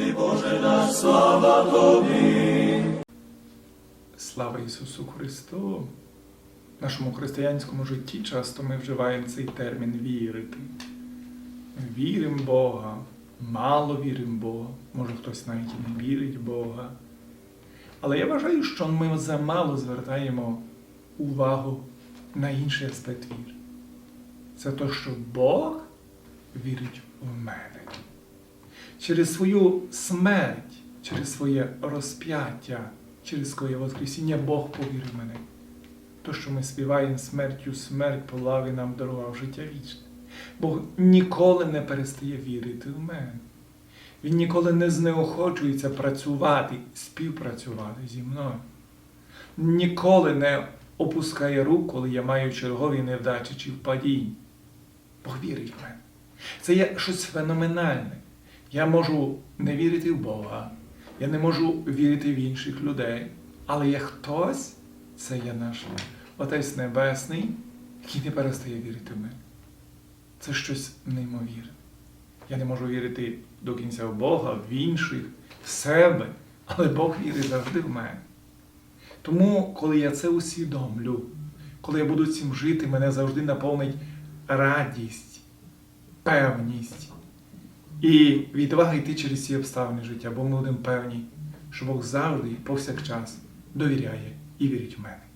Тобі, Боже наш, слава Тобі. Слава Ісусу Христу! В нашому християнському житті часто ми вживаємо цей термін вірити. Віримо в Бога, мало віримо Бога, може хтось навіть і не вірить в Бога. Але я вважаю, що ми замало звертаємо увагу на інший аспект віри. Це те, що Бог вірить в мене. Через свою смерть, через своє розп'яття, через своє Воскресіння Бог повірив мене. То, що ми співаємо смертю, смерть полави нам дарував життя вічне. Бог ніколи не перестає вірити в мене. Він ніколи не знеохочується працювати, співпрацювати зі мною. Ніколи не опускає рук, коли я маю чергові невдачі чи впадінь. Бог вірить в мене. Це є щось феноменальне. Я можу не вірити в Бога, я не можу вірити в інших людей, але є хтось, це є наш Отець Небесний, який не перестає вірити в мене. Це щось неймовірне. Я не можу вірити до кінця в Бога, в інших, в себе, але Бог вірить завжди в мене. Тому, коли я це усвідомлю, коли я буду цим жити, мене завжди наповнить радість, певність і відвага йти через ці обставини життя, бо ми будемо певні, що Бог завжди повсякчас довіряє і вірить в мене.